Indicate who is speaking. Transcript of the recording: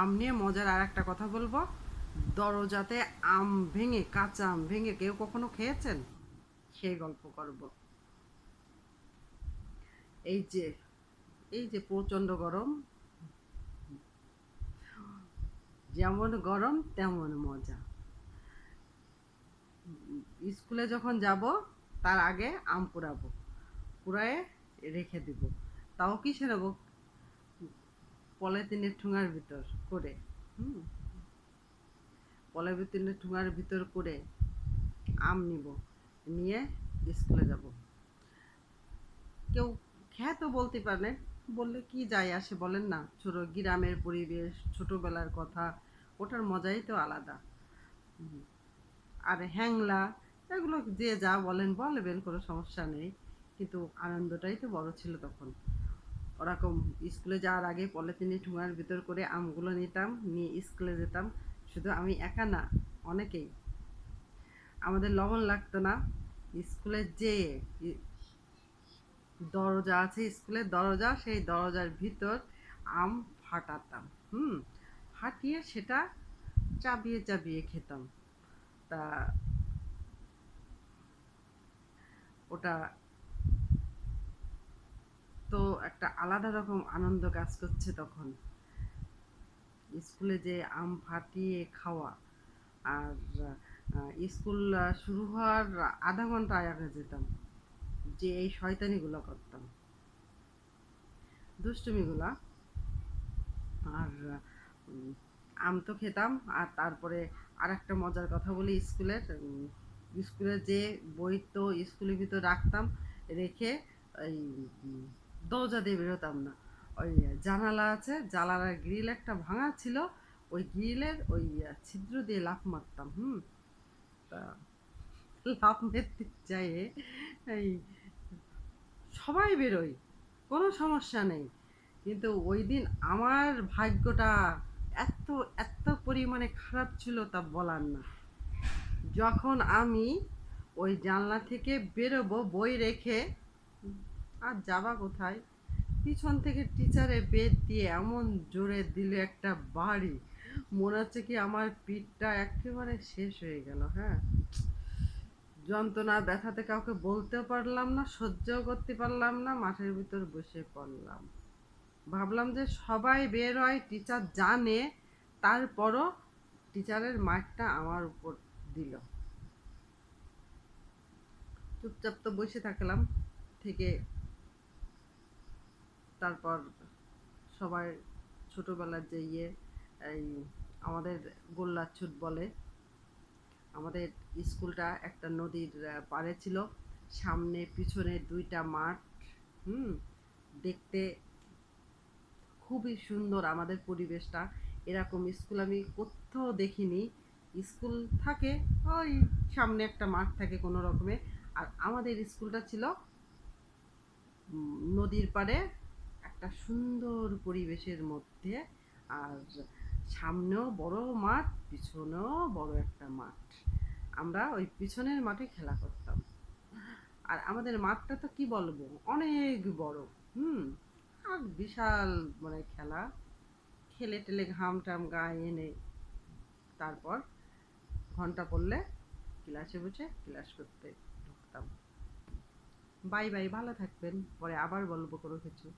Speaker 1: আম নিয়ে মজার আর একটা কথা বলব। দরজাতে আম ভেঙে, কাঁচা আম ভেঙে কেউ কখনো খেয়েছেন? সেই গল্প করব। এই যে এই যে প্রচণ্ড গরম, যেমন গরম তেমন মজা। স্কুলে যখন যাব, তার আগে আম পুরাবো, পুরায়ে রেখে দিব। তাও কি সেরব পলিথিনের ঠুঙার ভিতর, করে। হুম? পলিথিনের ঠুঙার ভিতর করে আম নিব, নিয়ে স্কুলে যাব। কেউ হ্যাঁ তো বলতে পারেন বললে কি যায় আসে বলেন না? ছোট গ্রামের পরিবেশ, ছোটবেলার কথা, ওটার মজাই তো আলাদা। আর হ্যাংলা, এগুলো যে যা বলেন বলবেন, কোনো সমস্যা নেই। কিন্তু আনন্দটাই তো বড় ছিল তখন। ওরকম স্কুলে যাওয়ার আগে পলিথিনে ঠুঙার ভিতর করে আমগুলো নিতাম, নিয়ে স্কুলে যেতাম। শুধু আমি একা না, অনেকেই। আমাদের লবণ লাগতো না। স্কুলে যে দরজা আছে, স্কুলের দরজা, সেই দরজার ভিতর আম ফাটাতাম, হুম? ফাটিয়ে সেটা চাবিয়ে চাবিয়ে খেতাম। তা ওটা তো একটা আলাদা রকম আনন্দ কাজ করছে তখন। স্কুলে যে আম ফাটিয়ে খাওয়া আর স্কুল শুরু হওয়ার আধা ঘণ্টা আগে যেতাম, যে এই শয়তানিগুলো করতাম। দুষ্টুমিগুলা। আর আম তো খেতাম, আর তারপরে আর একটা মজার কথা বলি স্কুলের স্কুলে যে বই তো স্কুলের ভিতর রাখতাম, রেখে এই দরজা দিয়ে বেরোতাম না। ওই জানালা আছে, জানালার গ্রিল একটা ভাঙা ছিল, ওই গ্রিলের ওই ছিদ্র দিয়ে লাফ মারতাম, হুম? তা লাফ মারতে চাই এই সবাই বেরোয়, কোনো সমস্যা নেই। কিন্তু ওই দিন আমার ভাগ্যটা এত এত পরিমাণে খারাপ ছিল তা বলার না। যখন আমি ওই জানলা থেকে বেরোবো, বই রেখে আর যাবা কোথায়? পিছন থেকে টিচারে বেদ দিয়ে এমন জোরে দিল একটা বাড়ি। মনে হচ্ছে কি আমার পিঠটা একেবারে শেষ হয়ে গেল হ্যাঁ? যন্ত্রণা, ব্যথাতে কাউকে বলতেও পারলাম না, সহ্যও করতে পারলাম না, মাঠের ভিতর বসে পড়লাম। ভাবলাম যে সবাই বের হয় টিচার জানে, তারপরও টিচারের মার্কটা আমার উপর দিল। চুপচাপ তো বসে থাকলাম, থেকে তারপর সবাই ছোটবেলার যে ইয়ে এই আমাদের গোল্লাছুট বলে, আমাদের স্কুলটা একটা নদীর পাড়ে ছিল। সামনে পিছনে দুইটা মাঠ, হুম, দেখতে খুবই সুন্দর আমাদের পরিবেশটা। এরকম স্কুল আমি কোথাও দেখিনি। স্কুল থাকে, ওই সামনে একটা মাঠ থাকে কোনো রকমে। আর আমাদের স্কুলটা ছিল নদীর পাড়ে একটা সুন্দর পরিবেশের মধ্যে, আর সামনেও বড় মাঠ, পিছনেও বড় একটা মাঠ। আমরা ওই পিছনের মাঠে খেলা করতাম। আর আমাদের মাঠটা তো কি বলব, অনেক বড়, হুম? আর বিশাল মানে খেলা। খেলে টেলে ঘাম টাম গায়ে এনে তারপর ঘণ্টা পড়লে ক্লাসে বসে ক্লাস করতে ঢুকতাম। বাই বাই, ভালো থাকবেন। পরে আবার বলব কোনো কিছু।